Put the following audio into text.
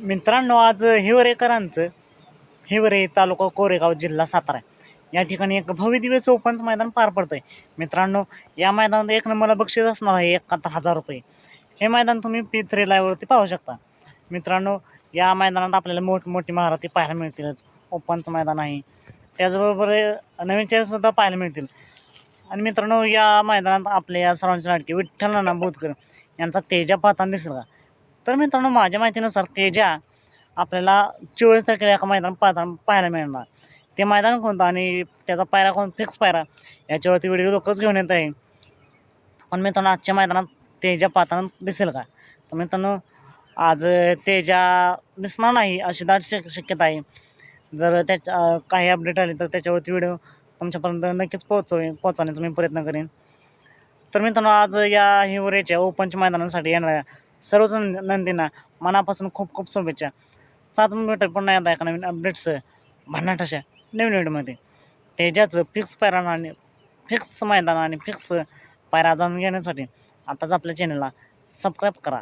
मित्रांनो आज हिवरेकरांचं हिवरे तालुका कोरेगाव जिल्हा सातारा. या ठिकाणी एक भव्य दिवस मैदान पार पडतं आहे मित्रांनो या मैदानात एक नंबरला बक्षीस असणार आहे एकाहत्तर हजार रुपये. हे मैदान तुम्ही पी थ्री लाईव्हवरती पाहू शकता. मित्रांनो या मैदानात आपल्याला मोठमोठी महारथी पाहायला मिळतीलच ओपनचं मैदान आहे. त्याचबरोबर नवीन चेअरसुद्धा पाहायला मिळतील. आणि मित्रांनो या मैदानात आपल्या या सर्वांच्या लाडके विठ्ठल नाना बोधकर यांचा तेजा पाहताना दिसेल का? तर मित्रांनो माझ्या माहितीनुसार तेजा आपल्याला चोवीस तारखेला एका मैदान पाहताना पाहायला मिळणार. ते मैदान कोणतं आणि त्याचा पायरा कोण फिक्स पायरा याच्यावरती व्हिडिओ लोकच घेऊन येत आहे. पण मित्रांनो आजच्या मैदानात तेजा पाहताना दिसेल का? तर मित्रांनो आज तेजा दिसणार नाही अशी दाट शक शक्यता आहे. जर त्याच्या काही अपडेट आले तर त्याच्यावरती व्हिडिओ तुमच्यापर्यंत नक्कीच पोहोचव पोहोचवण्याचा मी प्रयत्न करेन. तर मित्रांनो आज या हिवरेच्या ओपनच्या मैदानासाठी येणाऱ्या सर्वच नंद- नंदींना मनापासून खूप खूप शुभेच्छा. सात मिनिटं पुन्हा एकदा एका नवीन अपडेट्स भन्नाटाशा नवीन व्हिडिओमध्ये त्याच्याचं फिक्स पायरा आणि फिक्स मैदान आणि फिक्स पायरा जाणून घेण्यासाठी आताच आपल्या चॅनलला सबस्क्राईब करा.